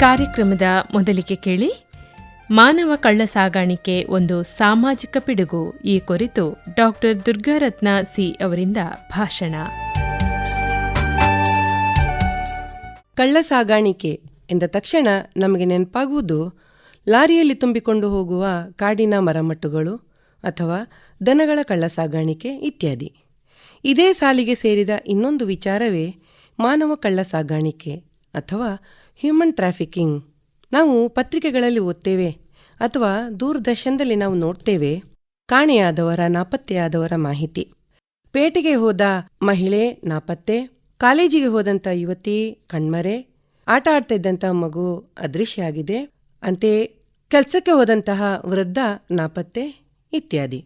ಕಾರ್ಯಕ್ರಮದ ಮೊದಲಿಗೆ ಕೇಳಿ, ಮಾನವ ಕಳ್ಳ ಸಾಗಾಣಿಕೆ ಒಂದು ಸಾಮಾಜಿಕ ಪಿಡುಗು. ಈ ಕುರಿತು ಡಾಕ್ಟರ್ ದುರ್ಗಾರತ್ನ ಸಿ ಅವರಿಂದ ಭಾಷಣ. ಕಳ್ಳ ಸಾಗಾಣಿಕೆ ಎಂದ ತಕ್ಷಣ ನಮಗೆ ನೆನಪಾಗುವುದು, ಲಾರಿಯಲ್ಲಿ ತುಂಬಿಕೊಂಡು ಹೋಗುವ ಕಾಡಿನ ಮರಮಟ್ಟುಗಳು ಅಥವಾ ದನಗಳ ಕಳ್ಳ ಸಾಗಾಣಿಕೆ ಇತ್ಯಾದಿ. ಇದೇ ಸಾಲಿಗೆ ಸೇರಿದ ಇನ್ನೊಂದು ವಿಚಾರವೇ ಮಾನವ ಕಳ್ಳ ಸಾಗಾಣಿಕೆ ಅಥವಾ ಹ್ಯೂಮನ್ ಟ್ರಾಫಿಕಿಂಗ್ ನಾವು ಪತ್ರಿಕೆಗಳಲ್ಲಿ ಓದ್ತೇವೆ ಅಥವಾ ದೂರದರ್ಶನದಲ್ಲಿ ನಾವು ನೋಡ್ತೇವೆ. ಕಾಣೆಯಾದವರ ನಾಪತ್ತೆಯಾದವರ ಮಾಹಿತಿ. ಪೇಟೆಗೆ ಹೋದ ಮಹಿಳೆ ನಾಪತ್ತೆ, ಕಾಲೇಜಿಗೆ ಹೋದಂಥ ಯುವತಿ ಕಣ್ಮರೆ, ಆಟ ಆಡ್ತಾ ಇದ್ದಂಥ ಮಗು ಅದೃಶ್ಯ ಆಗಿದೆ ಅಂತೆಯೇ ಕೆಲಸಕ್ಕೆ ಹೋದಂತಹ ವೃದ್ಧ ನಾಪತ್ತೆ ಇತ್ಯಾದಿ.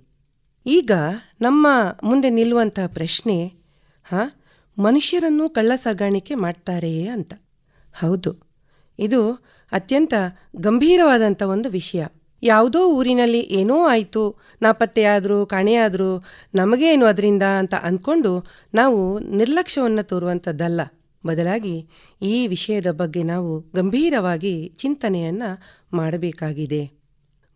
ಈಗ ನಮ್ಮ ಮುಂದೆ ನಿಲ್ಲುವಂತಹ ಪ್ರಶ್ನೆ, ಹಾಂ, ಮನುಷ್ಯರನ್ನು ಕಳ್ಳ ಸಾಗಾಣಿಕೆ ಮಾಡ್ತಾರೆಯೇ ಅಂತ. ಹೌದು. ಇದು ಅತ್ಯಂತ ಗಂಭೀರವಾದಂಥ ಒಂದು ವಿಷಯ. ಯಾವುದೋ ಊರಿನಲ್ಲಿ ಏನೋ ಆಯಿತು, ನಾಪತ್ತೆಯಾದರೂ, ಕಾಣೆಯಾದರೂ ನಮಗೇನು ಅದರಿಂದ ಅಂತ ಅಂದ್ಕೊಂಡು ನಾವು ನಿರ್ಲಕ್ಷ್ಯವನ್ನು ತೋರುವಂಥದ್ದಲ್ಲ ಬದಲಾಗಿ ಈ ವಿಷಯದ ಬಗ್ಗೆ ನಾವು ಗಂಭೀರವಾಗಿ ಚಿಂತನೆಯನ್ನು ಮಾಡಬೇಕಾಗಿದೆ.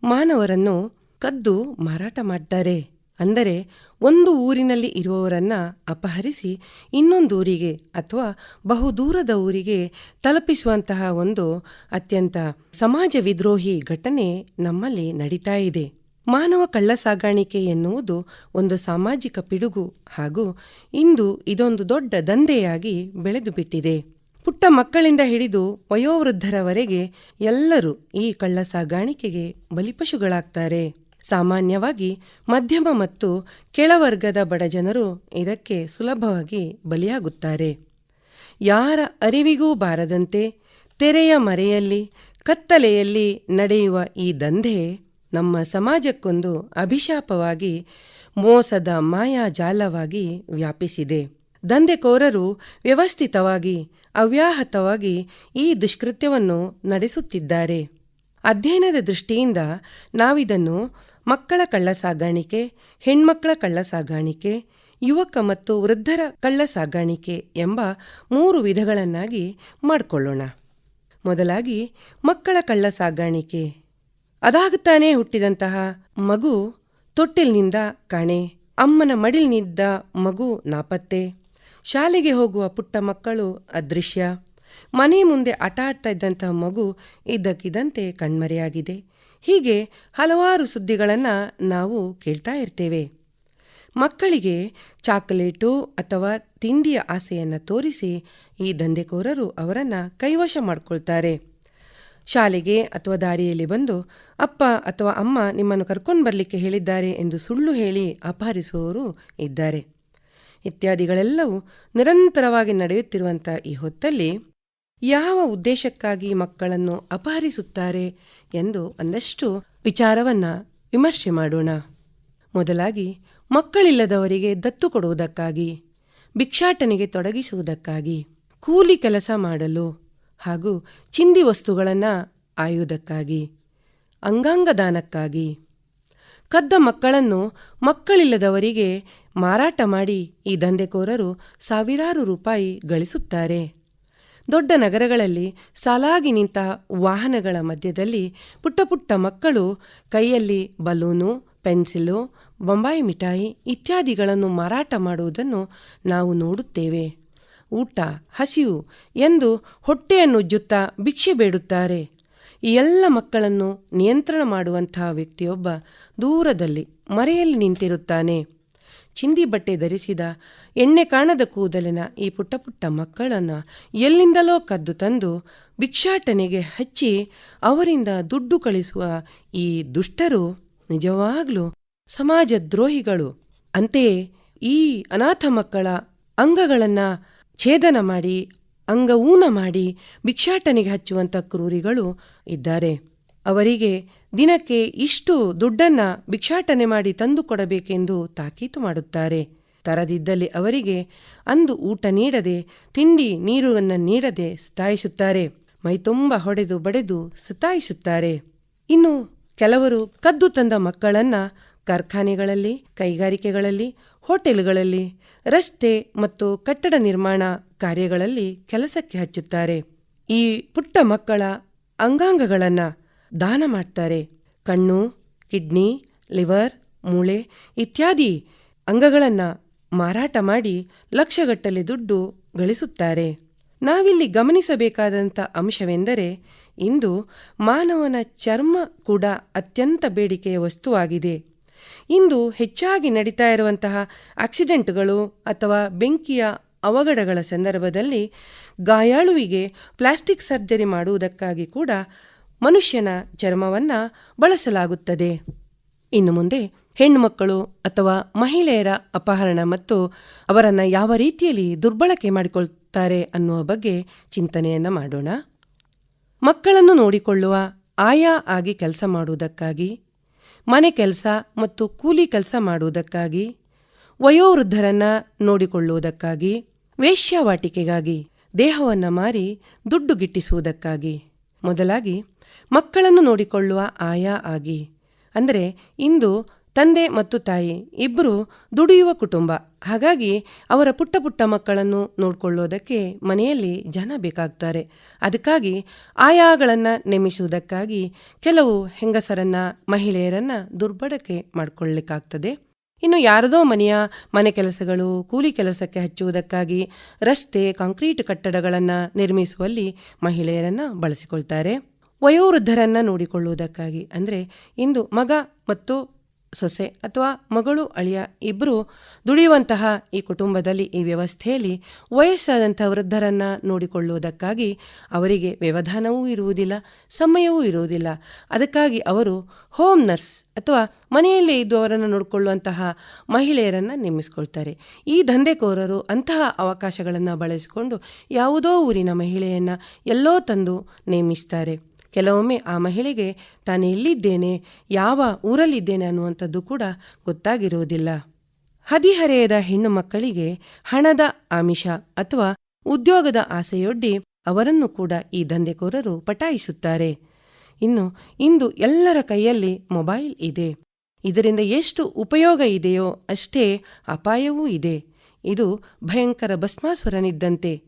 ಮಾನವರನ್ನು ಕದ್ದು ಮಾರಾಟ ಮಾಡ್ತಾರೆ. ಅಂದರೆ ಒಂದು ಊರಿನಲ್ಲಿ ಇರುವವರನ್ನ ಅಪಹರಿಸಿ ಇನ್ನೊಂದು ಊರಿಗೆ ಅಥವಾ ಬಹುದೂರದ ಊರಿಗೆ ತಲುಪಿಸುವಂತಹ ಒಂದು ಅತ್ಯಂತ ಸಮಾಜ ವಿದ್ರೋಹಿ ಘಟನೆ ನಮ್ಮಲ್ಲಿ ನಡೀತಾ ಇದೆ. ಮಾನವ ಕಳ್ಳ ಸಾಗಾಣಿಕೆ ಎನ್ನುವುದು ಒಂದು ಸಾಮಾಜಿಕ ಪಿಡುಗು ಹಾಗೂ ಇಂದು ಇದೊಂದು ದೊಡ್ಡ ದಂಧೆಯಾಗಿ ಬೆಳೆದು ಬಿಟ್ಟಿದೆ ಪುಟ್ಟ ಮಕ್ಕಳಿಂದ ಹಿಡಿದು ವಯೋವೃದ್ಧರವರೆಗೆ ಎಲ್ಲರೂ ಈ ಕಳ್ಳ ಸಾಗಾಣಿಕೆಗೆ ಬಲಿಪಶುಗಳಾಗ್ತಾರೆ. ಸಾಮಾನ್ಯವಾಗಿ ಮಧ್ಯಮ ಮತ್ತು ಕೆಳವರ್ಗದ ಬಡಜನರು ಇದಕ್ಕೆ ಸುಲಭವಾಗಿ ಬಲಿಯಾಗುತ್ತಾರೆ. ಯಾರ ಅರಿವಿಗೂ ಬಾರದಂತೆ ತೆರೆಯ ಮರೆಯಲ್ಲಿ, ಕತ್ತಲೆಯಲ್ಲಿ ನಡೆಯುವ ಈ ದಂಧೆ ನಮ್ಮ ಸಮಾಜಕ್ಕೊಂದು ಅಭಿಶಾಪವಾಗಿ, ಮೋಸದ ಮಾಯಾಜಾಲವಾಗಿ ವ್ಯಾಪಿಸಿದೆ. ದಂಧೆಕೋರರು ವ್ಯವಸ್ಥಿತವಾಗಿ, ಅವ್ಯಾಹತವಾಗಿ ಈ ದುಷ್ಕೃತ್ಯವನ್ನು ನಡೆಸುತ್ತಿದ್ದಾರೆ. ಅಧ್ಯಯನದ ದೃಷ್ಟಿಯಿಂದ ನಾವಿದನ್ನು ಮಕ್ಕಳ ಕಳ್ಳ ಸಾಗಾಣಿಕೆ ಹೆಣ್ಮಕ್ಕಳ ಕಳ್ಳ ಸಾಗಾಣಿಕೆ, ಯುವಕ ಮತ್ತು ವೃದ್ಧರ ಕಳ್ಳ ಸಾಗಾಣಿಕೆ ಎಂಬ ಮೂರು ವಿಧಗಳನ್ನಾಗಿ ಮಾಡಿಕೊಳ್ಳೋಣ. ಮೊದಲಾಗಿ ಮಕ್ಕಳ ಕಳ್ಳ ಸಾಗಾಣಿಕೆ. ಅದಾಗುತ್ತಾನೇ ಹುಟ್ಟಿದಂತಹ ಮಗು ತೊಟ್ಟಿಲ್ನಿಂದ ಕಾಣೆ, ಅಮ್ಮನ ಮಡಿಲಿನಿದ್ದ ಮಗು ನಾಪತ್ತೆ, ಶಾಲೆಗೆ ಹೋಗುವ ಪುಟ್ಟ ಮಕ್ಕಳು ಅದೃಶ್ಯ, ಮನೆ ಮುಂದೆ ಆಟ ಆಡ್ತಾ ಇದ್ದಂತಹ ಮಗು ಇದ್ದಕ್ಕಿದ್ದಂತೆ ಕಣ್ಮರೆಯಾಗಿದೆ. ಹೀಗೆ ಹಲವಾರು ಸುದ್ದಿಗಳನ್ನು ನಾವು ಕೇಳ್ತಾ ಇರ್ತೇವೆ. ಮಕ್ಕಳಿಗೆ ಚಾಕಲೇಟು ಅಥವಾ ತಿಂಡಿಯ ಆಸೆಯನ್ನು ತೋರಿಸಿ ಈ ದಂಧೆಕೋರರು ಅವರನ್ನು ಕೈವಶ ಮಾಡಿಕೊಳ್ತಾರೆ. ಶಾಲೆಗೆ ಅಥವಾ ದಾರಿಯಲ್ಲಿ ಬಂದು ಅಪ್ಪ ಅಥವಾ ಅಮ್ಮ ನಿಮ್ಮನ್ನು ಕರ್ಕೊಂಡು ಬರಲಿಕ್ಕೆ ಹೇಳಿದ್ದಾರೆ ಎಂದು ಸುಳ್ಳು ಹೇಳಿ ಅಪಹರಿಸುವವರು ಇದ್ದಾರೆ. ಇತ್ಯಾದಿಗಳೆಲ್ಲವೂ ನಿರಂತರವಾಗಿ ನಡೆಯುತ್ತಿರುವಂಥ ಈ ಹೊತ್ತಲ್ಲಿ ಯಾವ ಉದ್ದೇಶಕ್ಕಾಗಿ ಮಕ್ಕಳನ್ನು ಅಪಹರಿಸುತ್ತಾರೆ ಎಂದು ಒಂದಷ್ಟು ವಿಚಾರವನ್ನು ವಿಮರ್ಶೆ ಮಾಡೋಣ. ಮೊದಲಾಗಿ, ಮಕ್ಕಳಿಲ್ಲದವರಿಗೆ ದತ್ತು ಕೊಡುವುದಕ್ಕಾಗಿ, ಭಿಕ್ಷಾಟನೆಗೆ ತೊಡಗಿಸುವುದಕ್ಕಾಗಿ, ಕೂಲಿ ಕೆಲಸ ಮಾಡಲು ಹಾಗೂ ಚಿಂದಿ ವಸ್ತುಗಳನ್ನು ಆಯುವುದಕ್ಕಾಗಿ ಅಂಗಾಂಗ ದಾನಕ್ಕಾಗಿ ಕದ್ದ ಮಕ್ಕಳನ್ನು ಮಕ್ಕಳಿಲ್ಲದವರಿಗೆ ಮಾರಾಟ ಮಾಡಿ ಈ ದಂಧೆಕೋರರು ಸಾವಿರಾರು ರೂಪಾಯಿ ಗಳಿಸುತ್ತಾರೆ. ದೊಡ್ಡ ನಗರಗಳಲ್ಲಿ ಸಾಲಾಗಿ ನಿಂತ ವಾಹನಗಳ ಮಧ್ಯದಲ್ಲಿ ಪುಟ್ಟ ಪುಟ್ಟ ಮಕ್ಕಳು ಕೈಯಲ್ಲಿ ಬಲೂನು, ಪೆನ್ಸಿಲು, ಬೊಂಬಾಯಿ ಮಿಠಾಯಿ ಇತ್ಯಾದಿಗಳನ್ನು ಮಾರಾಟ ಮಾಡುವುದನ್ನು ನಾವು ನೋಡುತ್ತೇವೆ. ಊಟ, ಹಸಿವು ಎಂದು ಹೊಟ್ಟೆಯನ್ನು ಉಜ್ಜುತ್ತಾ ಭಿಕ್ಷೆ ಬೇಡುತ್ತಾರೆ. ಈ ಎಲ್ಲ ಮಕ್ಕಳನ್ನು ನಿಯಂತ್ರಣ ಮಾಡುವಂತಹ ವ್ಯಕ್ತಿಯೊಬ್ಬ ದೂರದಲ್ಲಿ ಮರೆಯಲ್ಲಿ ನಿಂತಿರುತ್ತಾನೆ. ಚಿಂದಿ ಬಟ್ಟೆ ಧರಿಸಿದ ಎಣ್ಣೆ ಕಾಣದ ಕೂದಲಿನ ಈ ಪುಟ್ಟ ಪುಟ್ಟ ಮಕ್ಕಳನ್ನು ಎಲ್ಲಿಂದಲೋ ಕದ್ದು ತಂದು ಭಿಕ್ಷಾಟನೆಗೆ ಹಚ್ಚಿ ಅವರಿಂದ ದುಡ್ಡು ಕಳಿಸುವ ಈ ದುಷ್ಟರು ನಿಜವಾಗ್ಲೂ ಸಮಾಜ ದ್ರೋಹಿಗಳು ಅಂತೆಯೇ ಈ ಅನಾಥ ಮಕ್ಕಳ ಅಂಗಗಳನ್ನು ಛೇದನ ಮಾಡಿ ಅಂಗಊನ ಮಾಡಿ ಭಿಕ್ಷಾಟನೆಗೆ ಹಚ್ಚುವಂಥ ಕ್ರೂರಿಗಳು ಇದ್ದಾರೆ. ಅವರಿಗೆ ದಿನಕ್ಕೆ ಇಷ್ಟು ದುಡ್ಡನ್ನ ಭಿಕ್ಷಾಟನೆ ಮಾಡಿ ತಂದು ಕೊಡಬೇಕೆಂದು ತಾಕೀತು ಮಾಡುತ್ತಾರೆ. ತರದಿದ್ದಲ್ಲಿ ಅವರಿಗೆ ಅಂದು ಊಟ ನೀಡದೆ, ತಿಂಡಿ ನೀರನ್ನು ನೀಡದೆ ಸತಾಯಿಸುತ್ತಾರೆ. ಮೈತುಂಬ ಹೊಡೆದು ಬಡೆದು ಸತಾಯಿಸುತ್ತಾರೆ. ಇನ್ನು ಕೆಲವರು ಕದ್ದು ತಂದ ಮಕ್ಕಳನ್ನ ಕಾರ್ಖಾನೆಗಳಲ್ಲಿ, ಕೈಗಾರಿಕೆಗಳಲ್ಲಿ, ಹೋಟೆಲ್ಗಳಲ್ಲಿ, ರಸ್ತೆ ಮತ್ತು ಕಟ್ಟಡ ನಿರ್ಮಾಣ ಕಾರ್ಯಗಳಲ್ಲಿ ಕೆಲಸಕ್ಕೆ ಹಚ್ಚುತ್ತಾರೆ. ಈ ಪುಟ್ಟ ಮಕ್ಕಳ ಅಂಗಾಂಗಗಳನ್ನು ದಾನ ಮಾಡ್ತಾರೆ. ಕಣ್ಣು, ಕಿಡ್ನಿ, ಲಿವರ್, ಮೂಳೆ ಇತ್ಯಾದಿ ಅಂಗಗಳನ್ನು ಮಾರಾಟ ಮಾಡಿ ಲಕ್ಷಗಟ್ಟಲೆ ದುಡ್ಡು ಗಳಿಸುತ್ತಾರೆ. ನಾವಿಲ್ಲಿ ಗಮನಿಸಬೇಕಾದಂಥ ಅಂಶವೆಂದರೆ ಇಂದು ಮಾನವನ ಚರ್ಮ ಕೂಡ ಅತ್ಯಂತ ಬೇಡಿಕೆಯ ವಸ್ತುವಾಗಿದೆ. ಇಂದು ಹೆಚ್ಚಾಗಿ ನಡೀತಾ ಇರುವಂತಹ ಆಕ್ಸಿಡೆಂಟ್ಗಳು ಅಥವಾ ಬೆಂಕಿಯ ಅವಘಡಗಳ ಸಂದರ್ಭದಲ್ಲಿ ಗಾಯಾಳುವಿಗೆ ಪ್ಲಾಸ್ಟಿಕ್ ಸರ್ಜರಿ ಮಾಡುವುದಕ್ಕಾಗಿ ಕೂಡ ಮನುಷ್ಯನ ಚರ್ಮವನ್ನು ಬಳಸಲಾಗುತ್ತದೆ. ಇನ್ನು ಮುಂದೆ ಹೆಣ್ಣುಮಕ್ಕಳು ಅಥವಾ ಮಹಿಳೆಯರ ಅಪಹರಣ ಮತ್ತು ಅವರನ್ನು ಯಾವ ರೀತಿಯಲ್ಲಿ ದುರ್ಬಳಕೆ ಮಾಡಿಕೊಳ್ತಾರೆ ಅನ್ನುವ ಬಗ್ಗೆ ಚಿಂತನೆಯನ್ನು ಮಾಡೋಣ. ಮಕ್ಕಳನ್ನು ನೋಡಿಕೊಳ್ಳುವ ಆಯಾ ಆಗಿ ಕೆಲಸ ಮಾಡುವುದಕ್ಕಾಗಿ, ಮನೆ ಕೆಲಸ ಮತ್ತು ಕೂಲಿ ಕೆಲಸ ಮಾಡುವುದಕ್ಕಾಗಿ, ವಯೋವೃದ್ಧರನ್ನು ನೋಡಿಕೊಳ್ಳುವುದಕ್ಕಾಗಿ, ವೇಶ್ಯಾವಾಟಿಕೆಗಾಗಿ, ದೇಹವನ್ನು ಮಾರಿ ದುಡ್ಡು ಗಿಟ್ಟಿಸುವುದಕ್ಕಾಗಿ ಮೊದಲಾಗಿ ಮಕ್ಕಳನ್ನು ನೋಡಿಕೊಳ್ಳುವ ಆಯಾ ಆಗಿ. ಅಂದರೆ ಇಂದು ತಂದೆ ಮತ್ತು ತಾಯಿ ಇಬ್ಬರು ದುಡಿಯುವ ಕುಟುಂಬ. ಹಾಗಾಗಿ ಅವರ ಪುಟ್ಟ ಪುಟ್ಟ ಮಕ್ಕಳನ್ನು ನೋಡಿಕೊಳ್ಳೋದಕ್ಕೆ ಮನೆಯಲ್ಲಿ ಜನ ಬೇಕಾಗ್ತಾರೆ. ಅದಕ್ಕಾಗಿ ಆಯಾಗಳನ್ನು ನೇಮಿಸುವುದಕ್ಕಾಗಿ ಕೆಲವು ಹೆಂಗಸರನ್ನು, ಮಹಿಳೆಯರನ್ನು ದುರ್ಬಳಕೆ ಮಾಡಿಕೊಳ್ಳಿಕ್ಕಾಗ್ತದೆ. ಇನ್ನು ಯಾರದೋ ಮನೆಯ ಮನೆ ಕೆಲಸಗಳು, ಕೂಲಿ ಕೆಲಸಕ್ಕೆ ಹಚ್ಚುವುದಕ್ಕಾಗಿ ರಸ್ತೆ, ಕಾಂಕ್ರೀಟ್ ಕಟ್ಟಡಗಳನ್ನು ನಿರ್ಮಿಸುವಲ್ಲಿ ಮಹಿಳೆಯರನ್ನು ಬಳಸಿಕೊಳ್ತಾರೆ. ವಯೋವೃದ್ಧರನ್ನು ನೋಡಿಕೊಳ್ಳುವುದಕ್ಕಾಗಿ. ಅಂದರೆ ಇಂದು ಮಗ ಮತ್ತು ಸೊಸೆ ಅಥವಾ ಮಗಳು ಅಳಿಯ ಇಬ್ಬರು ದುಡಿಯುವಂತಹ ಈ ಕುಟುಂಬದಲ್ಲಿ, ಈ ವ್ಯವಸ್ಥೆಯಲ್ಲಿ ವಯಸ್ಸಾದಂಥ ವೃದ್ಧರನ್ನು ನೋಡಿಕೊಳ್ಳುವುದಕ್ಕಾಗಿ ಅವರಿಗೆ ವ್ಯವಧಾನವೂ ಇರುವುದಿಲ್ಲ, ಸಮಯವೂ ಇರುವುದಿಲ್ಲ. ಅದಕ್ಕಾಗಿ ಅವರು ಹೋಮ್ ನರ್ಸ್ ಅಥವಾ ಮನೆಯಲ್ಲೇ ಇದ್ದು ಅವರನ್ನು ನೋಡಿಕೊಳ್ಳುವಂತಹ ಮಹಿಳೆಯರನ್ನು ನೇಮಿಸಿಕೊಳ್ತಾರೆ. ಈ ದಂಧೆಕೋರರು ಅಂತಹ ಅವಕಾಶಗಳನ್ನು ಬಳಸಿಕೊಂಡು ಯಾವುದೋ ಊರಿನ ಮಹಿಳೆಯನ್ನು ಎಲ್ಲೋ ತಂದು ನೇಮಿಸ್ತಾರೆ. ಕೆಲವೊಮ್ಮೆ ಆ ಮಹಿಳೆಗೆ, ತಾನು ಎಲ್ಲಿದ್ದೇನೆ ಯಾವ ಊರಲ್ಲಿದ್ದೇನೆ ಅನ್ನುವಂಥದ್ದು ಕೂಡ ಗೊತ್ತಾಗಿರುವುದಿಲ್ಲ. ಹದಿಹರೆಯದ ಹೆಣ್ಣು ಮಕ್ಕಳಿಗೆ ಹಣದ ಆಮಿಷ ಅಥವಾ ಉದ್ಯೋಗದ ಆಸೆಯೊಡ್ಡಿ ಅವರನ್ನು ಕೂಡ ಈ ದಂಧೆಕೋರರು ಪಟಾಯಿಸುತ್ತಾರೆ. ಇನ್ನು, ಇಂದು ಎಲ್ಲರ ಕೈಯಲ್ಲಿ ಮೊಬೈಲ್ ಇದೆ. ಇದರಿಂದ ಎಷ್ಟು ಉಪಯೋಗ ಇದೆಯೋ ಅಷ್ಟೇ ಅಪಾಯವೂ ಇದೆ. ಇದು ಭಯಂಕರ ಭಸ್ಮಾಸುರನಿದ್ದಂತೆ.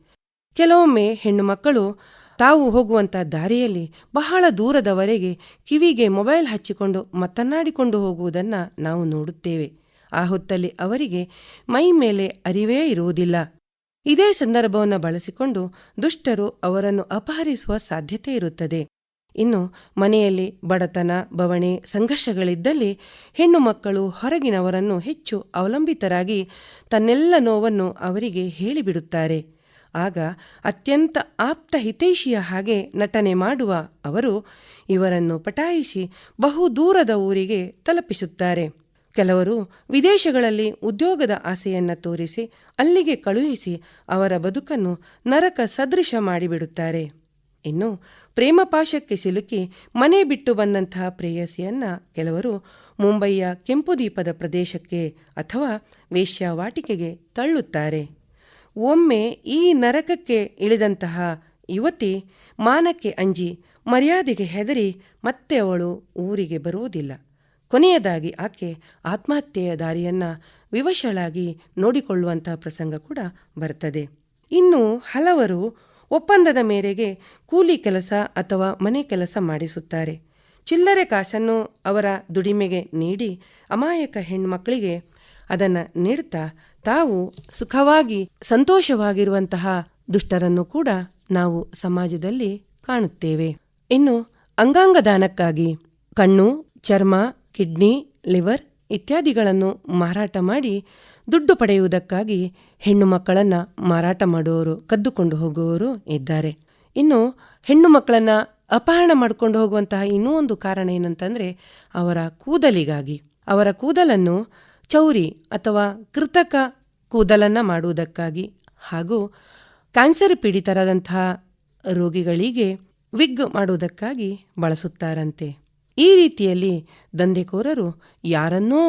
ಕೆಲವೊಮ್ಮೆ ಹೆಣ್ಣು ಮಕ್ಕಳು ತಾವು ಹೋಗುವಂಥ ದಾರಿಯಲ್ಲಿ ಬಹಳ ದೂರದವರೆಗೆ ಕಿವಿಗೆ ಮೊಬೈಲ್ ಹಚ್ಚಿಕೊಂಡು ಮತನಾಡಿಕೊಂಡು ಹೋಗುವುದನ್ನು ನಾವು ನೋಡುತ್ತೇವೆ. ಆ ಹೊತ್ತಲ್ಲಿ ಅವರಿಗೆ ಮೈ ಮೇಲೆ ಅರಿವೇ ಇರುವುದಿಲ್ಲ. ಇದೇ ಸಂದರ್ಭವನ್ನು ಬಳಸಿಕೊಂಡು ದುಷ್ಟರು ಅವರನ್ನು ಅಪಹರಿಸುವ ಸಾಧ್ಯತೆ ಇರುತ್ತದೆ. ಇನ್ನು ಮನೆಯಲ್ಲಿ ಬಡತನ, ಬವಣೆ, ಸಂಘರ್ಷಗಳಿದ್ದಲ್ಲಿ ಹೆಣ್ಣು ಮಕ್ಕಳು ಹೊರಗಿನವರನ್ನು ಹೆಚ್ಚು ಅವಲಂಬಿತರಾಗಿ ತನ್ನೆಲ್ಲ ನೋವನ್ನು ಅವರಿಗೆ ಹೇಳಿಬಿಡುತ್ತಾರೆ. ಆಗ ಅತ್ಯಂತ ಆಪ್ತ ಹಿತೈಷಿಯ ಹಾಗೆ ನಟನೆ ಮಾಡುವ ಅವರು ಇವರನ್ನು ಪಟಾಯಿಸಿ ಬಹು ದೂರದ ಊರಿಗೆ ತಲುಪಿಸುತ್ತಾರೆ. ಕೆಲವರು ವಿದೇಶಗಳಲ್ಲಿ ಉದ್ಯೋಗದ ಆಸೆಯನ್ನು ತೋರಿಸಿ ಅಲ್ಲಿಗೆ ಕಳುಹಿಸಿ ಅವರ ಬದುಕನ್ನು ನರಕ ಸದೃಶ ಮಾಡಿಬಿಡುತ್ತಾರೆ. ಇನ್ನು ಪ್ರೇಮಪಾಶಕ್ಕೆ ಸಿಲುಕಿ ಮನೆ ಬಿಟ್ಟು ಬಂದಂತಹ ಪ್ರೇಯಸಿಯನ್ನ ಕೆಲವರು ಮುಂಬಯಿಯ ಕೆಂಪುದೀಪದ ಪ್ರದೇಶಕ್ಕೆ ಅಥವಾ ವೇಶ್ಯಾವಾಟಿಕೆಗೆ ತಳ್ಳುತ್ತಾರೆ. ಒಮ್ಮೆ ಈ ನರಕಕ್ಕೆ ಇಳಿದಂತಹ ಯುವತಿ ಮಾನಕ್ಕೆ ಅಂಜಿ ಮರ್ಯಾದೆಗೆ ಹೆದರಿ ಮತ್ತೆ ಅವಳು ಊರಿಗೆ ಬರುವುದಿಲ್ಲ. ಕೊನೆಯದಾಗಿ ಆಕೆ ಆತ್ಮಹತ್ಯೆಯ ದಾರಿಯನ್ನು ವಿವಶಳಾಗಿ ನೋಡಿಕೊಳ್ಳುವಂತಹ ಪ್ರಸಂಗ ಕೂಡ ಬರ್ತದೆ. ಇನ್ನು ಹಲವರು ಒಪ್ಪಂದದ ಮೇರೆಗೆ ಕೂಲಿ ಕೆಲಸ ಅಥವಾ ಮನೆ ಕೆಲಸ ಮಾಡಿಸುತ್ತಾರೆ. ಚಿಲ್ಲರೆ ಕಾಸನ್ನು ಅವರ ದುಡಿಮೆಗೆ ನೀಡಿ ಅಮಾಯಕ ಹೆಣ್ಮಕ್ಕಳಿಗೆ ಅದನ್ನು ನೀಡುತ್ತಾ ತಾವು ಸುಖವಾಗಿ ಸಂತೋಷವಾಗಿರುವಂತಹ ದುಷ್ಟರನ್ನು ಕೂಡ ನಾವು ಸಮಾಜದಲ್ಲಿ ಕಾಣುತ್ತೇವೆ. ಇನ್ನು ಅಂಗಾಂಗ ದಾನಕ್ಕಾಗಿ ಕಣ್ಣು, ಚರ್ಮ, ಕಿಡ್ನಿ, ಲಿವರ್ ಇತ್ಯಾದಿಗಳನ್ನು ಮಾರಾಟ ಮಾಡಿ ದುಡ್ಡು ಪಡೆಯುವುದಕ್ಕಾಗಿ ಹೆಣ್ಣು ಮಕ್ಕಳನ್ನು ಮಾರಾಟ ಮಾಡುವವರು, ಕದ್ದುಕೊಂಡು ಹೋಗುವವರು ಇದ್ದಾರೆ. ಇನ್ನು ಹೆಣ್ಣು ಮಕ್ಕಳನ್ನು ಅಪಹರಣ ಮಾಡಿಕೊಂಡು ಹೋಗುವಂತಹ ಇನ್ನೂ ಒಂದು ಕಾರಣ ಏನಂತಂದರೆ ಅವರ ಕೂದಲಿಗಾಗಿ. ಅವರ ಕೂದಲನ್ನು ಚೌರಿ ಅಥವಾ ಕೃತಕ ಕೂದಲನ್ನು ಮಾಡುವುದಕ್ಕಾಗಿ ಹಾಗೂ ಕ್ಯಾನ್ಸರ್ ಪೀಡಿತರಾದಂತಹ ರೋಗಿಗಳಿಗೆ ವಿಗ್ ಮಾಡುವುದಕ್ಕಾಗಿ ಬಳಸುತ್ತಾರಂತೆ. ಈ ರೀತಿಯಲ್ಲಿ ದಂಧೆಕೋರರು ಯಾರನ್ನೋ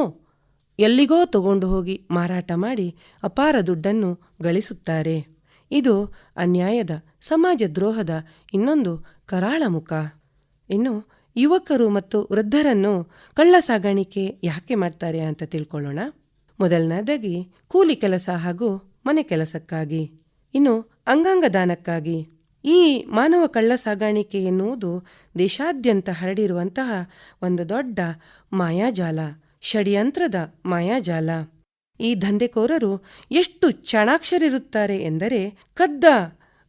ಎಲ್ಲಿಗೋ ತಗೊಂಡು ಹೋಗಿ ಮಾರಾಟ ಮಾಡಿ ಅಪಾರ ದುಡ್ಡನ್ನು ಗಳಿಸುತ್ತಾರೆ. ಇದು ಅನ್ಯಾಯದ ಸಮಾಜ ದ್ರೋಹದ ಇನ್ನೊಂದು ಕರಾಳ ಮುಖ. ಇನ್ನು ಯುವಕರು ಮತ್ತು ವೃದ್ಧರನ್ನು ಕಳ್ಳ ಸಾಗಾಣಿಕೆ ಯಾಕೆ ಮಾಡ್ತಾರೆ ಅಂತ ತಿಳ್ಕೊಳ್ಳೋಣ. ಮೊದಲನೇದಾಗಿ, ಕೂಲಿ ಕೆಲಸ ಹಾಗೂ ಮನೆ ಕೆಲಸಕ್ಕಾಗಿ. ಇನ್ನು ಅಂಗಾಂಗ ದಾನಕ್ಕಾಗಿ ಈ ಮಾನವ ಕಳ್ಳ ಸಾಗಾಣಿಕೆ ಎನ್ನುವುದು ದೇಶಾದ್ಯಂತ ಹರಡಿರುವಂತಹ ಒಂದು ದೊಡ್ಡ ಮಾಯಾಜಾಲ, ಷಡ್ಯಂತ್ರದ ಮಾಯಾಜಾಲ. ಈ ದಂಧೆಕೋರರು ಎಷ್ಟು ಚಾಣಾಕ್ಷರಿರುತ್ತಾರೆ ಎಂದರೆ ಕದ್ದ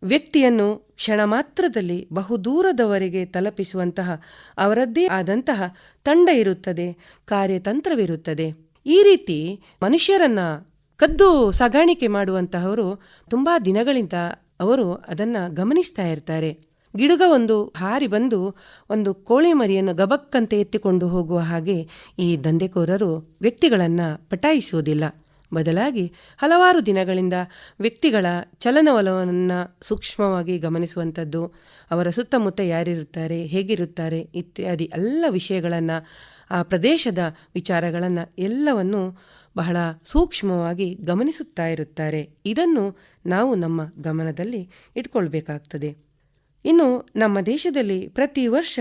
ವ್ಯಕ್ತಿಯನ್ನು ಕ್ಷಣ ಮಾತ್ರದಲ್ಲಿ ಬಹುದೂರದವರೆಗೆ ತಲುಪಿಸುವಂತಹ ಅವರದ್ದೇ ಆದಂತಹ ತಂಡ ಇರುತ್ತದೆ, ಕಾರ್ಯತಂತ್ರವಿರುತ್ತದೆ. ಈ ರೀತಿ ಮನುಷ್ಯರನ್ನ ಕದ್ದು ಸಾಗಾಣಿಕೆ ಮಾಡುವಂತಹವರು ತುಂಬಾ ದಿನಗಳಿಂದ ಅವರು ಅದನ್ನ ಗಮನಿಸ್ತಾ ಇರ್ತಾರೆ. ಗಿಡುಗ ಒಂದು ಹಾರಿ ಬಂದು ಒಂದು ಕೋಳಿ ಮರಿಯನ್ನು ಗಬಕ್ಕಂತೆ ಎತ್ತಿಕೊಂಡು ಹೋಗುವ ಹಾಗೆ ಈ ದಂಧೆಕೋರರು ವ್ಯಕ್ತಿಗಳನ್ನ ಪಟಾಯಿಸುವುದಿಲ್ಲ. ಬದಲಾಗಿ ಹಲವಾರು ದಿನಗಳಿಂದ ವ್ಯಕ್ತಿಗಳ ಚಲನವಲನವನ್ನು ಸೂಕ್ಷ್ಮವಾಗಿ ಗಮನಿಸುವಂಥದ್ದು, ಅವರ ಸುತ್ತಮುತ್ತ ಯಾರಿರುತ್ತಾರೆ, ಹೇಗಿರುತ್ತಾರೆ ಇತ್ಯಾದಿ ಎಲ್ಲ ವಿಷಯಗಳನ್ನು, ಆ ಪ್ರದೇಶದ ವಿಚಾರಗಳನ್ನು ಎಲ್ಲವನ್ನು ಬಹಳ ಸೂಕ್ಷ್ಮವಾಗಿ ಗಮನಿಸುತ್ತಾ ಇರುತ್ತಾರೆ. ಇದನ್ನು ನಾವು ನಮ್ಮ ಗಮನದಲ್ಲಿ ಇಟ್ಕೊಳ್ಬೇಕಾಗ್ತದೆ. ಇನ್ನು ನಮ್ಮ ದೇಶದಲ್ಲಿ ಪ್ರತಿ ವರ್ಷ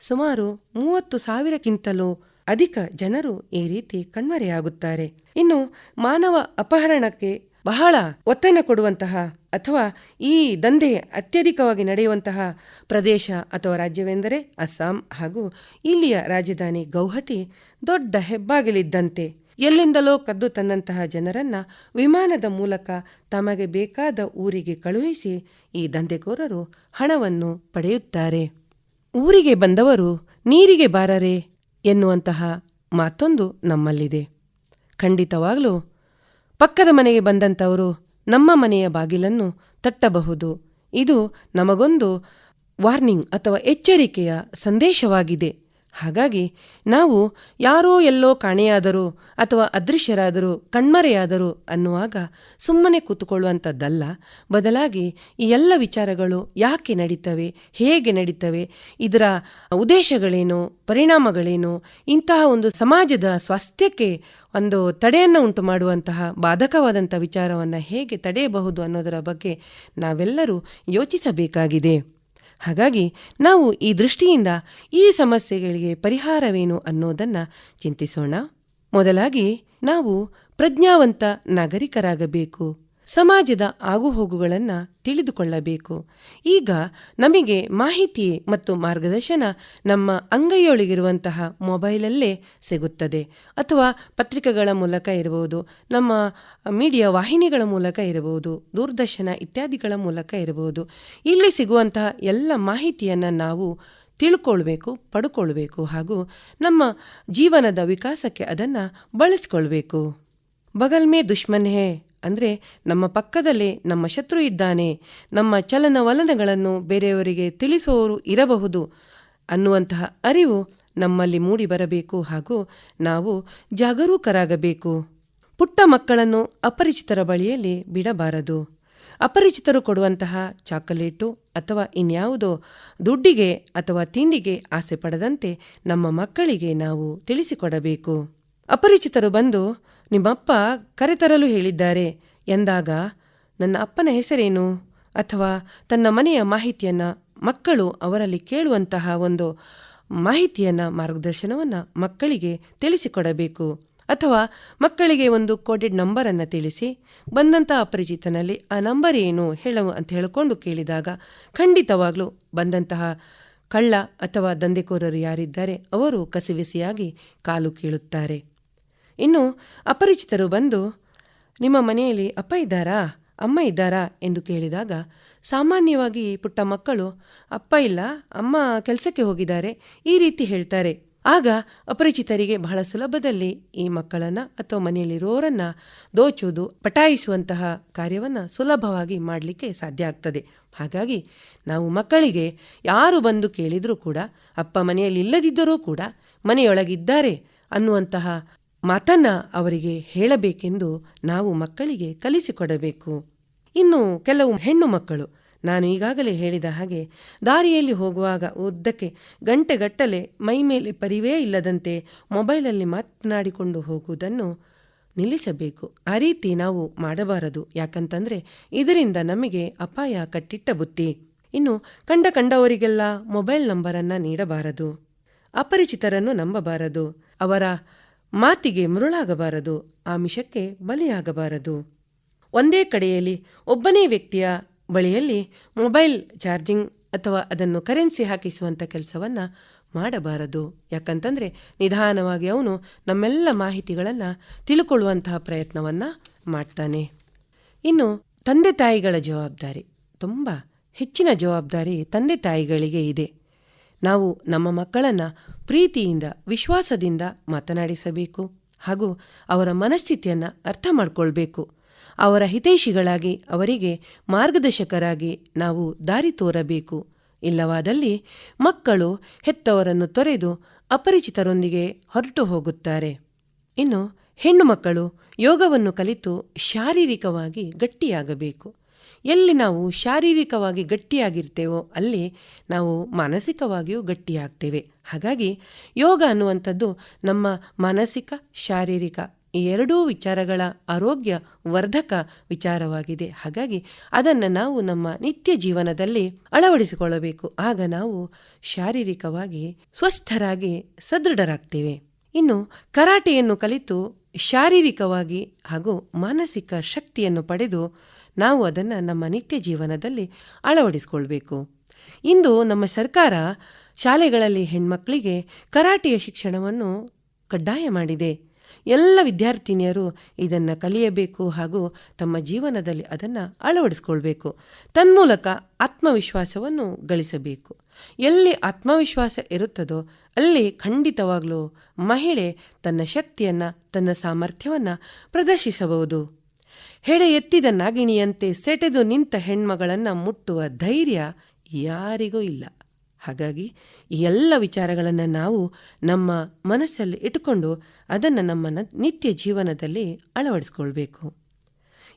ಸುಮಾರು ಮೂವತ್ತು ಸಾವಿರಕ್ಕಿಂತಲೂ ಅಧಿಕ ಜನರು ಈ ರೀತಿ ಕಣ್ಮರೆಯಾಗುತ್ತಾರೆ. ಇನ್ನು ಮಾನವ ಅಪಹರಣಕ್ಕೆ ಬಹಳ ಒತ್ತನ ಕೊಡುವಂತಹ ಅಥವಾ ಈ ದಂಧೆ ಅತ್ಯಧಿಕವಾಗಿ ನಡೆಯುವಂತಹ ಪ್ರದೇಶ ಅಥವಾ ರಾಜ್ಯವೆಂದರೆ ಅಸ್ಸಾಂ ಹಾಗೂ ಇಲ್ಲಿಯ ರಾಜಧಾನಿ ಗೌಹಟಿ ದೊಡ್ಡ ಹೆಬ್ಬಾಗಿಲಿದ್ದಂತೆ. ಎಲ್ಲಿಂದಲೋ ಕದ್ದು ತಂದಂತಹ ಜನರನ್ನ ವಿಮಾನದ ಮೂಲಕ ತಮಗೆ ಬೇಕಾದ ಊರಿಗೆ ಕಳುಹಿಸಿ ಈ ದಂಧೆಕೋರರು ಹಣವನ್ನು ಪಡೆಯುತ್ತಾರೆ. ಊರಿಗೆ ಬಂದವರು ನೀರಿಗೆ ಬಾರರೆ. ಎನ್ನುವಂತಹ ಮಾತೊಂದು ನಮ್ಮಲ್ಲಿದೆ. ಖಂಡಿತವಾಗಲೂ, ಪಕ್ಕದ ಮನೆಗೆ ಬಂದಂಥವರು ನಮ್ಮ ಮನೆಯ ಬಾಗಿಲನ್ನು ತಟ್ಟಬಹುದು. ಇದು ನಮಗೊಂದು ವಾರ್ನಿಂಗ್ ಅಥವಾ ಎಚ್ಚರಿಕೆಯ ಸಂದೇಶವಾಗಿದೆ. ಹಾಗಾಗಿ ನಾವು ಯಾರೋ ಎಲ್ಲೋ ಕಾಣೆಯಾದರೂ ಅಥವಾ ಅದೃಶ್ಯರಾದರೂ ಕಣ್ಮರೆಯಾದರೂ ಅನ್ನುವಾಗ ಸುಮ್ಮನೆ ಕೂತುಕೊಳ್ಳುವಂಥದ್ದಲ್ಲ. ಬದಲಾಗಿ ಈ ಎಲ್ಲ ವಿಚಾರಗಳು ಯಾಕೆ ನಡೀತವೆ, ಹೇಗೆ ನಡೀತವೆ, ಇದರ ಉದ್ದೇಶಗಳೇನು, ಪರಿಣಾಮಗಳೇನು, ಇಂತಹ ಒಂದು ಸಮಾಜದ ಸ್ವಾಸ್ಥ್ಯಕ್ಕೆ ಒಂದು ತಡೆಯನ್ನು ಉಂಟು ಮಾಡುವಂತಹ ಬಾಧಕವಾದಂಥ ವಿಚಾರವನ್ನು ಹೇಗೆ ತಡೆಯಬಹುದು ಅನ್ನೋದರ ಬಗ್ಗೆ ನಾವೆಲ್ಲರೂ ಯೋಚಿಸಬೇಕಾಗಿದೆ. ಹಾಗಾಗಿ ನಾವು ಈ ದೃಷ್ಟಿಯಿಂದ ಈ ಸಮಸ್ಯೆಗಳಿಗೆ ಪರಿಹಾರವೇನು ಅನ್ನೋದನ್ನು ಚಿಂತಿಸೋಣ. ಮೊದಲಾಗಿ ನಾವು ಪ್ರಜ್ಞಾವಂತ ನಾಗರಿಕರಾಗಬೇಕು. ಸಮಾಜದ ಆಗುಹೋಗುಗಳನ್ನು ತಿಳಿದುಕೊಳ್ಳಬೇಕು. ಈಗ ನಮಗೆ ಮಾಹಿತಿ ಮತ್ತು ಮಾರ್ಗದರ್ಶನ ನಮ್ಮ ಅಂಗೈಯೊಳಗಿರುವಂತಹ ಮೊಬೈಲಲ್ಲೇ ಸಿಗುತ್ತದೆ. ಅಥವಾ ಪತ್ರಿಕೆಗಳ ಮೂಲಕ ಇರಬಹುದು, ನಮ್ಮ ಮೀಡಿಯಾ ವಾಹಿನಿಗಳ ಮೂಲಕ ಇರಬಹುದು, ದೂರದರ್ಶನ ಇತ್ಯಾದಿಗಳ ಮೂಲಕ ಇರಬಹುದು. ಇಲ್ಲಿ ಸಿಗುವಂತಹ ಎಲ್ಲ ಮಾಹಿತಿಯನ್ನು ನಾವು ತಿಳ್ಕೊಳ್ಬೇಕು, ಪಡ್ಕೊಳ್ಬೇಕು ಹಾಗೂ ನಮ್ಮ ಜೀವನದ ವಿಕಾಸಕ್ಕೆ ಅದನ್ನು ಬಳಸ್ಕೊಳ್ಬೇಕು. ಬಗಲ್ಮೆ ದುಶ್ಮನ್ ಹೇ. ಅಂದರೆ ನಮ್ಮ ಪಕ್ಕದಲ್ಲೇ ನಮ್ಮ ಶತ್ರು ಇದ್ದಾನೆ, ನಮ್ಮ ಚಲನವಲನಗಳನ್ನು ಬೇರೆಯವರಿಗೆ ತಿಳಿಸುವವರು ಇರಬಹುದು ಅನ್ನುವಂತಹ ಅರಿವು ನಮ್ಮಲ್ಲಿ ಮೂಡಿ ಬರಬೇಕು ಹಾಗೂ ನಾವು ಜಾಗರೂಕರಾಗಬೇಕು. ಪುಟ್ಟ ಮಕ್ಕಳನ್ನು ಅಪರಿಚಿತರ ಬಳಿಯಲ್ಲಿ ಬಿಡಬಾರದು. ಅಪರಿಚಿತರು ಕೊಡುವಂತಹ ಚಾಕಲೇಟು ಅಥವಾ ಇನ್ಯಾವುದೋ ದುಡ್ಡಿಗೆ ಅಥವಾ ತಿಂಡಿಗೆ ಆಸೆ ಪಡದಂತೆ ನಮ್ಮ ಮಕ್ಕಳಿಗೆ ನಾವು ತಿಳಿಸಿಕೊಡಬೇಕು. ಅಪರಿಚಿತರು ಬಂದು ನಿಮ್ಮಪ್ಪ ಕರೆತರಲು ಹೇಳಿದ್ದಾರೆ. ಎಂದಾಗ, ನನ್ನ ಅಪ್ಪನ ಹೆಸರೇನು? ಅಥವಾ ತನ್ನ ಮನೆಯ ಮಾಹಿತಿಯನ್ನು ಮಕ್ಕಳು ಅವರಲ್ಲಿ ಕೇಳುವಂತಹ ಒಂದು ಮಾಹಿತಿಯನ್ನು ಮಾರ್ಗದರ್ಶನವನ್ನು ಮಕ್ಕಳಿಗೆ ತಿಳಿಸಿಕೊಡಬೇಕು. ಅಥವಾ ಮಕ್ಕಳಿಗೆ ಒಂದು ಕೋಡೆಡ್ ನಂಬರನ್ನು ತಿಳಿಸಿ ಬಂದಂಥ ಅಪರಿಚಿತನಲ್ಲಿ ಆ ನಂಬರ್ ಏನು ಹೇಳವು ಅಂತ ಹೇಳಿಕೊಂಡು ಕೇಳಿದಾಗ, ಖಂಡಿತವಾಗಲೂ ಬಂದಂತಹ ಕಳ್ಳ ಅಥವಾ ದಂಧೆಕೋರರು ಯಾರಿದ್ದಾರೆ, ಅವರು ಕಸಿವಿಸಿಯಾಗಿ ಕಾಲು ಕೀಳುತ್ತಾರೆ. ಇನ್ನು ಅಪರಿಚಿತರು ಬಂದು, ನಿಮ್ಮ ಮನೆಯಲ್ಲಿ ಅಪ್ಪ ಇದ್ದಾರಾ? ಅಮ್ಮ ಇದ್ದಾರಾ? ಎಂದು ಕೇಳಿದಾಗ, ಸಾಮಾನ್ಯವಾಗಿ ಪುಟ್ಟ ಮಕ್ಕಳು, ಅಪ್ಪ ಇಲ್ಲ, ಅಮ್ಮ ಕೆಲಸಕ್ಕೆ ಹೋಗಿದ್ದಾರೆ, ಈ ರೀತಿ ಹೇಳ್ತಾರೆ. ಆಗ ಅಪರಿಚಿತರಿಗೆ ಬಹಳ ಸುಲಭದಲ್ಲಿ ಈ ಮಕ್ಕಳನ್ನು ಅಥವಾ ಮನೆಯಲ್ಲಿರೋರನ್ನ ದೋಚುವುದು, ಪಟಾಯಿಸುವಂತಹ ಕಾರ್ಯವನ್ನು ಸುಲಭವಾಗಿ ಮಾಡಲಿಕ್ಕೆ ಸಾಧ್ಯ ಆಗ್ತದೆ. ಹಾಗಾಗಿ ನಾವು ಮಕ್ಕಳಿಗೆ ಯಾರು ಬಂದು ಕೇಳಿದರೂ ಕೂಡ, ಅಪ್ಪ ಮನೆಯಲ್ಲಿ ಇಲ್ಲದಿದ್ದರೂ ಕೂಡ, ಮನೆಯೊಳಗಿದ್ದಾರೆ ಅನ್ನುವಂತಹ ಮಾತನ್ನ ಅವರಿಗೆ ಹೇಳಬೇಕೆಂದು ನಾವು ಮಕ್ಕಳಿಗೆ ಕಲಿಸಿಕೊಡಬೇಕು. ಇನ್ನು ಕೆಲವು ಹೆಣ್ಣು ಮಕ್ಕಳು, ನಾನು ಈಗಾಗಲೇ ಹೇಳಿದ ಹಾಗೆ ದಾರಿಯಲ್ಲಿ ಹೋಗುವಾಗ ಉದ್ದಕ್ಕೆ ಗಂಟೆಗಟ್ಟಲೆ ಮೈ ಮೇಲೆ ಪರಿವೇ ಇಲ್ಲದಂತೆ ಮೊಬೈಲಲ್ಲಿ ಮಾತನಾಡಿಕೊಂಡು ಹೋಗುವುದನ್ನು ನಿಲ್ಲಿಸಬೇಕು. ಆ ರೀತಿ ನಾವು ಮಾಡಬಾರದು, ಯಾಕಂತಂದರೆ ಇದರಿಂದ ನಮಗೆ ಅಪಾಯ ಕಟ್ಟಿಟ್ಟ ಬುತ್ತಿ ಇನ್ನು ಕಂಡ ಕಂಡವರಿಗೆಲ್ಲ ಮೊಬೈಲ್ ನಂಬರನ್ನು ನೀಡಬಾರದು. ಅಪರಿಚಿತರನ್ನು ನಂಬಬಾರದು. ಅವರ ಮಾತಿಗೆ ಮರುಳಾಗಬಾರದು, ಆಮಿಷಕ್ಕೆ ಬಲಿಯಾಗಬಾರದು. ಒಂದೇ ಕಡೆಯಲ್ಲಿ ಒಬ್ಬನೇ ವ್ಯಕ್ತಿಯ ಬಳಿಯಲ್ಲಿ ಮೊಬೈಲ್ ಚಾರ್ಜಿಂಗ್ ಅಥವಾ ಅದನ್ನು ಕರೆನ್ಸಿ ಹಾಕಿಸುವಂಥ ಕೆಲಸವನ್ನು ಮಾಡಬಾರದು. ಯಾಕಂತಂದರೆ ನಿಧಾನವಾಗಿ ಅವನು ನಮ್ಮೆಲ್ಲ ಮಾಹಿತಿಗಳನ್ನು ತಿಳ್ಕೊಳ್ಳುವಂತಹ ಪ್ರಯತ್ನವನ್ನು ಮಾಡ್ತಾನೆ. ಇನ್ನು ತಂದೆ ತಾಯಿಗಳ ಜವಾಬ್ದಾರಿ, ತುಂಬ ಹೆಚ್ಚಿನ ಜವಾಬ್ದಾರಿ ತಂದೆ ತಾಯಿಗಳಿಗೆ ಇದೆ. ನಾವು ನಮ್ಮ ಮಕ್ಕಳನ್ನು ಪ್ರೀತಿಯಿಂದ, ವಿಶ್ವಾಸದಿಂದ ಮಾತನಾಡಿಸಬೇಕು ಹಾಗೂ ಅವರ ಮನಸ್ಥಿತಿಯನ್ನು ಅರ್ಥ ಮಾಡಿಕೊಳ್ಬೇಕು. ಅವರ ಹಿತೈಷಿಗಳಾಗಿ, ಅವರಿಗೆ ಮಾರ್ಗದರ್ಶಕರಾಗಿ ನಾವು ದಾರಿ ತೋರಬೇಕು. ಇಲ್ಲವಾದಲ್ಲಿ ಮಕ್ಕಳು ಹೆತ್ತವರನ್ನು ತೊರೆದು ಅಪರಿಚಿತರೊಂದಿಗೆ ಹೊರಟು ಹೋಗುತ್ತಾರೆ. ಇನ್ನು ಹೆಣ್ಣು ಮಕ್ಕಳು ಯೋಗವನ್ನು ಕಲಿತು ಶಾರೀರಿಕವಾಗಿ ಗಟ್ಟಿಯಾಗಬೇಕು. ಎಲ್ಲಿ ನಾವು ಶಾರೀರಿಕವಾಗಿ ಗಟ್ಟಿಯಾಗಿರ್ತೇವೋ ಅಲ್ಲಿ ನಾವು ಮಾನಸಿಕವಾಗಿಯೂ ಗಟ್ಟಿಯಾಗ್ತೇವೆ. ಹಾಗಾಗಿ ಯೋಗ ಅನ್ನುವಂಥದ್ದು ನಮ್ಮ ಮಾನಸಿಕ, ಶಾರೀರಿಕ ಎರಡೂ ವಿಚಾರಗಳ ಆರೋಗ್ಯ ವರ್ಧಕ ವಿಚಾರವಾಗಿದೆ. ಹಾಗಾಗಿ ಅದನ್ನು ನಾವು ನಮ್ಮ ನಿತ್ಯ ಜೀವನದಲ್ಲಿ ಅಳವಡಿಸಿಕೊಳ್ಳಬೇಕು. ಆಗ ನಾವು ಶಾರೀರಿಕವಾಗಿ ಸ್ವಸ್ಥರಾಗಿ ಸದೃಢರಾಗ್ತೇವೆ. ಇನ್ನು ಕರಾಟೆಯನ್ನು ಕಲಿತು ಶಾರೀರಿಕವಾಗಿ ಹಾಗೂ ಮಾನಸಿಕ ಶಕ್ತಿಯನ್ನು ಪಡೆದು ನಾವು ಅದನ್ನು ನಮ್ಮ ನಿತ್ಯ ಜೀವನದಲ್ಲಿ ಅಳವಡಿಸಿಕೊಳ್ಬೇಕು. ಇಂದು ನಮ್ಮ ಸರ್ಕಾರ ಶಾಲೆಗಳಲ್ಲಿ ಹೆಣ್ಮಕ್ಕಳಿಗೆ ಕರಾಟೆಯ ಶಿಕ್ಷಣವನ್ನು ಕಡ್ಡಾಯ ಮಾಡಿದೆ. ಎಲ್ಲ ವಿದ್ಯಾರ್ಥಿನಿಯರು ಇದನ್ನು ಕಲಿಯಬೇಕು ಹಾಗೂ ತಮ್ಮ ಜೀವನದಲ್ಲಿ ಅದನ್ನು ಅಳವಡಿಸ್ಕೊಳ್ಬೇಕು. ತನ್ಮೂಲಕ ಆತ್ಮವಿಶ್ವಾಸವನ್ನು ಗಳಿಸಬೇಕು. ಎಲ್ಲಿ ಆತ್ಮವಿಶ್ವಾಸ ಇರುತ್ತದೋ ಅಲ್ಲಿ ಖಂಡಿತವಾಗಲೂ ಮಹಿಳೆ ತನ್ನ ಶಕ್ತಿಯನ್ನು, ತನ್ನ ಸಾಮರ್ಥ್ಯವನ್ನು ಪ್ರದರ್ಶಿಸಬಹುದು. ಹೆಡೆ ಎತ್ತಿದ ನಾಗಿಣಿಯಂತೆ ಸೆಟೆದು ನಿಂತ ಹೆಣ್ಮಗಳನ್ನು ಮುಟ್ಟುವ ಧೈರ್ಯ ಯಾರಿಗೂ ಇಲ್ಲ. ಹಾಗಾಗಿ ಈ ಎಲ್ಲ ವಿಚಾರಗಳನ್ನು ನಾವು ನಮ್ಮ ಮನಸ್ಸಲ್ಲಿ ಇಟ್ಟುಕೊಂಡು ಅದನ್ನು ನಮ್ಮ ನಿತ್ಯ ಜೀವನದಲ್ಲಿ ಅಳವಡಿಸ್ಕೊಳ್ಬೇಕು.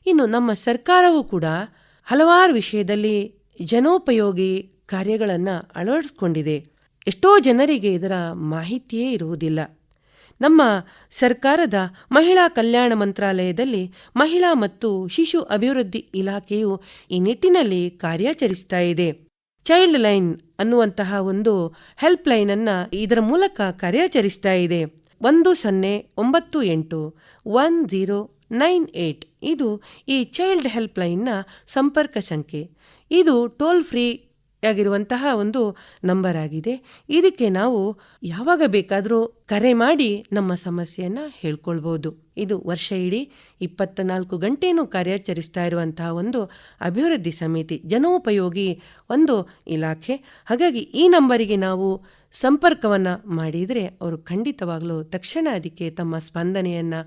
ಇನ್ನು ನಮ್ಮ ಸರ್ಕಾರವೂ ಕೂಡ ಹಲವಾರು ವಿಷಯದಲ್ಲಿ ಜನೋಪಯೋಗಿ ಕಾರ್ಯಗಳನ್ನು ಅಳವಡಿಸ್ಕೊಂಡಿದೆ. ಎಷ್ಟೋ ಜನರಿಗೆ ಇದರ ಮಾಹಿತಿಯೇ ಇರುವುದಿಲ್ಲ. ನಮ್ಮ ಸರ್ಕಾರದ ಮಹಿಳಾ ಕಲ್ಯಾಣ ಮಂತ್ರಾಲಯದಲ್ಲಿ ಮಹಿಳಾ ಮತ್ತು ಶಿಶು ಅಭಿವೃದ್ಧಿ ಇಲಾಖೆಯು ಈ ನಿಟ್ಟಿನಲ್ಲಿ ಕಾರ್ಯಾಚರಿಸ್ತಾ ಇದೆ. ಚೈಲ್ಡ್ ಲೈನ್ ಅನ್ನುವಂತಹ ಒಂದು ಹೆಲ್ಪ್ ಲೈನ್ ಅನ್ನ ಇದರ ಮೂಲಕ ಕಾರ್ಯಾಚರಿಸ್ತಾ ಇದೆ. ಒಂದು ಸೊನ್ನೆ ಒಂಬತ್ತು ಎಂಟು ಒನ್ ಜೀರೋ ನೈನ್ ಏಟ್. ಇದು ಈ ಚೈಲ್ಡ್ ಹೆಲ್ಪ್ ಲೈನ್ನ ಸಂಪರ್ಕ ಸಂಖ್ಯೆ. ಇದು ಟೋಲ್ ಫ್ರೀ ಆಗಿರುವಂತಹ ಒಂದು ನಂಬರ್ ಆಗಿದೆ. ಇದಕ್ಕೆ ನಾವು ಯಾವಾಗ ಬೇಕಾದರೂ ಕರೆ ಮಾಡಿ ನಮ್ಮ ಸಮಸ್ಯೆಯನ್ನು ಹೇಳ್ಕೊಳ್ಬೋದು. ಇದು ವರ್ಷ ಇಡೀ ಇಪ್ಪತ್ತ ನಾಲ್ಕು ಗಂಟೆನೂ ಕಾರ್ಯಾಚರಿಸ್ತಾ ಇರುವಂತಹ ಒಂದು ಅಭಿವೃದ್ಧಿ ಸಮಿತಿ, ಜನೋಪಯೋಗಿ ಒಂದು ಇಲಾಖೆ. ಹಾಗಾಗಿ ಈ ನಂಬರಿಗೆ ನಾವು ಸಂಪರ್ಕವನ್ನು ಮಾಡಿದರೆ ಅವರು ಖಂಡಿತವಾಗಲೂ ತಕ್ಷಣ ಅದಕ್ಕೆ ತಮ್ಮ ಸ್ಪಂದನೆಯನ್ನು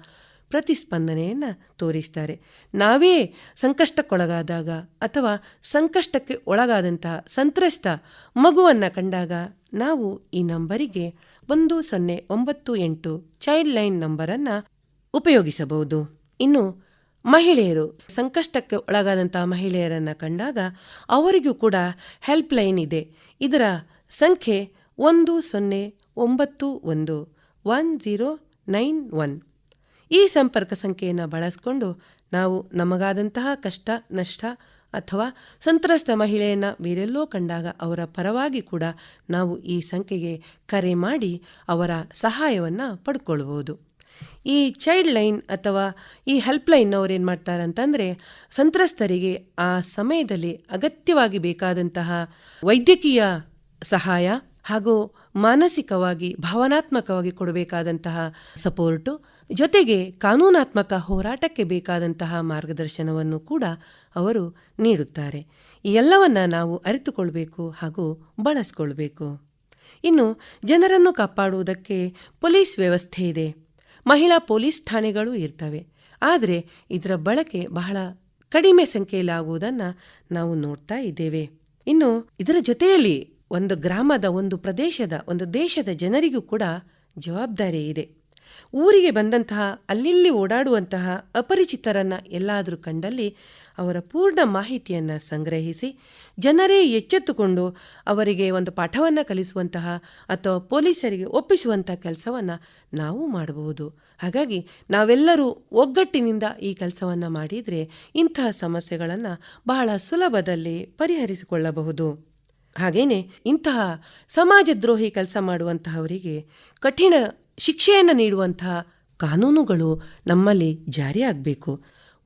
ಪ್ರತಿಸ್ಪಂದನೆಯನ್ನು ತೋರಿಸ್ತಾರೆ. ನಾವೇ ಸಂಕಷ್ಟಕ್ಕೊಳಗಾದಾಗ ಅಥವಾ ಸಂಕಷ್ಟಕ್ಕೆ ಒಳಗಾದಂತಹ ಸಂತ್ರಸ್ತ ಮಗುವನ್ನು ಕಂಡಾಗ ನಾವು ಈ ನಂಬರಿಗೆ ಒಂದು ಸೊನ್ನೆ ಒಂಬತ್ತು ಎಂಟು ಚೈಲ್ಡ್ ಲೈನ್ ನಂಬರನ್ನು ಉಪಯೋಗಿಸಬಹುದು. ಇನ್ನು ಮಹಿಳೆಯರು ಸಂಕಷ್ಟಕ್ಕೆ ಒಳಗಾದಂತಹ ಮಹಿಳೆಯರನ್ನು ಕಂಡಾಗ ಅವರಿಗೂ ಕೂಡ ಹೆಲ್ಪ್ ಲೈನ್ ಇದೆ. ಇದರ ಸಂಖ್ಯೆ ಒಂದು ಸೊನ್ನೆ ಒಂಬತ್ತು ಒಂದು ಒನ್ ಜೀರೋ ನೈನ್ ಒನ್. ಈ ಸಂಪರ್ಕ ಸಂಖ್ಯೆಯನ್ನು ಬಳಸಿಕೊಂಡು ನಾವು ನಮಗಾದಂತಹ ಕಷ್ಟ, ನಷ್ಟ ಅಥವಾ ಸಂತ್ರಸ್ತ ಮಹಿಳೆಯನ್ನು ಬೇರೆಲ್ಲೋ ಕಂಡಾಗ ಅವರ ಪರವಾಗಿ ಕೂಡ ನಾವು ಈ ಸಂಖ್ಯೆಗೆ ಕರೆ ಮಾಡಿ ಅವರ ಸಹಾಯವನ್ನು ಪಡ್ಕೊಳ್ಬೋದು. ಈ ಚೈಲ್ಡ್ ಲೈನ್ ಅಥವಾ ಈ ಹೆಲ್ಪ್ ಲೈನ್ ಅವ್ರು ಏನು ಮಾಡ್ತಾರೆ ಅಂತಂದರೆ ಸಂತ್ರಸ್ತರಿಗೆ ಆ ಸಮಯದಲ್ಲಿ ಅಗತ್ಯವಾಗಿ ಬೇಕಾದಂತಹ ವೈದ್ಯಕೀಯ ಸಹಾಯ ಹಾಗೂ ಮಾನಸಿಕವಾಗಿ, ಭಾವನಾತ್ಮಕವಾಗಿ ಕೊಡಬೇಕಾದಂತಹ ಸಪೋರ್ಟು ಜೊತೆಗೆ ಕಾನೂನಾತ್ಮಕ ಹೋರಾಟಕ್ಕೆ ಬೇಕಾದಂತಹ ಮಾರ್ಗದರ್ಶನವನ್ನು ಕೂಡ ಅವರು ನೀಡುತ್ತಾರೆ. ಈ ಎಲ್ಲವನ್ನು ನಾವು ಅರಿತುಕೊಳ್ಬೇಕು ಹಾಗೂ ಬಳಸ್ಕೊಳ್ಬೇಕು. ಇನ್ನು ಜನರನ್ನು ಕಾಪಾಡುವುದಕ್ಕೆ ಪೊಲೀಸ್ ವ್ಯವಸ್ಥೆ ಇದೆ. ಮಹಿಳಾ ಪೊಲೀಸ್ ಠಾಣೆಗಳು ಇರ್ತವೆ. ಆದರೆ ಇದರ ಬಳಕೆ ಬಹಳ ಕಡಿಮೆ ಸಂಖ್ಯೆಯಲ್ಲಿ ಆಗುವುದನ್ನು ನಾವು ನೋಡ್ತಾ ಇದ್ದೇವೆ. ಇನ್ನು ಇದರ ಜೊತೆಯಲ್ಲಿ ಒಂದು ಗ್ರಾಮದ ಒಂದು ಪ್ರದೇಶದ ಒಂದು ದೇಶದ ಜನರಿಗೂ ಕೂಡ ಜವಾಬ್ದಾರಿ ಇದೆ. ಊರಿಗೆ ಬಂದಂತಹ, ಅಲ್ಲಿಲ್ಲಿ ಓಡಾಡುವಂತಹ ಅಪರಿಚಿತರನ್ನು ಎಲ್ಲಾದರೂ ಕಂಡಲ್ಲಿ ಅವರ ಪೂರ್ಣ ಮಾಹಿತಿಯನ್ನು ಸಂಗ್ರಹಿಸಿ ಜನರೇ ಎಚ್ಚೆತ್ತುಕೊಂಡು ಅವರಿಗೆ ಒಂದು ಪಾಠವನ್ನು ಕಲಿಸುವಂತಹ ಅಥವಾ ಪೊಲೀಸರಿಗೆ ಒಪ್ಪಿಸುವಂತಹ ಕೆಲಸವನ್ನು ನಾವು ಮಾಡಬಹುದು. ಹಾಗಾಗಿ ನಾವೆಲ್ಲರೂ ಒಗ್ಗಟ್ಟಿನಿಂದ ಈ ಕೆಲಸವನ್ನು ಮಾಡಿದರೆ ಇಂತಹ ಸಮಸ್ಯೆಗಳನ್ನು ಬಹಳ ಸುಲಭದಲ್ಲಿ ಪರಿಹರಿಸಿಕೊಳ್ಳಬಹುದು. ಹಾಗೆಯೇ ಇಂತಹ ಸಮಾಜದ್ರೋಹಿ ಕೆಲಸ ಮಾಡುವಂತಹವರಿಗೆ ಕಠಿಣ ಶಿಕ್ಷೆಯನ್ನು ನೀಡುವಂತಹ ಕಾನೂನುಗಳು ನಮ್ಮಲ್ಲಿ ಜಾರಿಯಾಗಬೇಕು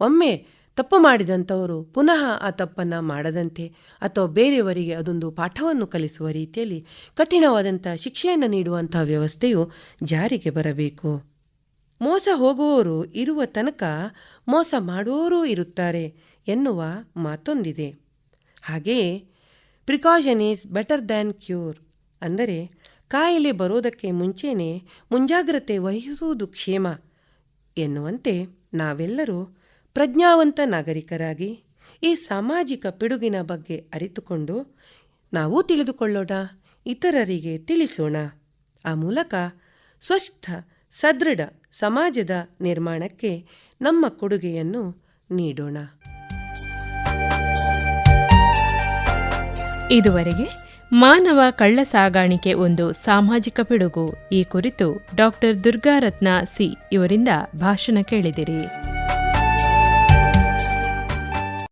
ಒಮ್ಮೆ ತಪ್ಪು ಮಾಡಿದಂಥವರು ಪುನಃ ಆ ತಪ್ಪನ್ನು ಮಾಡದಂತೆ ಅಥವಾ ಬೇರೆಯವರಿಗೆ ಅದೊಂದು ಪಾಠವನ್ನು ಕಲಿಸುವ ರೀತಿಯಲ್ಲಿ ಕಠಿಣವಾದಂಥ ಶಿಕ್ಷೆಯನ್ನು ನೀಡುವಂಥ ವ್ಯವಸ್ಥೆಯು ಜಾರಿಗೆ ಬರಬೇಕು. ಮೋಸ ಹೋಗುವವರು ಇರುವ ತನಕ ಮೋಸ ಮಾಡುವವರೂ ಇರುತ್ತಾರೆ ಎನ್ನುವ ಮಾತೊಂದಿದೆ. ಹಾಗೆಯೇ precaution is better than cure ಅಂದರೆ ಕಾಯಿಲೆ ಬರೋದಕ್ಕೆ ಮುಂಚೆನೇ ಮುಂಜಾಗ್ರತೆ ವಹಿಸುವುದು ಕ್ಷೇಮ ಎನ್ನುವಂತೆ ನಾವೆಲ್ಲರೂ ಪ್ರಜ್ಞಾವಂತ ನಾಗರಿಕರಾಗಿ ಈ ಸಾಮಾಜಿಕ ಪಿಡುಗಿನ ಬಗ್ಗೆ ಅರಿತುಕೊಂಡು ನಾವೂ ತಿಳಿದುಕೊಳ್ಳೋಣ, ಇತರರಿಗೆ ತಿಳಿಸೋಣ. ಆ ಮೂಲಕ ಸ್ವಸ್ಥ, ಸದೃಢ ಸಮಾಜದ ನಿರ್ಮಾಣಕ್ಕೆ ನಮ್ಮ ಕೊಡುಗೆಯನ್ನು ನೀಡೋಣ. ಇದುವರೆಗೆ ಮಾನವ ಕಳ್ಳ ಸಾಗಾಣಿಕೆ ಒಂದು ಸಾಮಾಜಿಕ ಪಿಡುಗು. ಈ ಕುರಿತು ಡಾಕ್ಟರ್ ದುರ್ಗಾರತ್ನ ಸಿ ಇವರಿಂದ ಭಾಷಣ ಕೇಳಿದಿರಿ.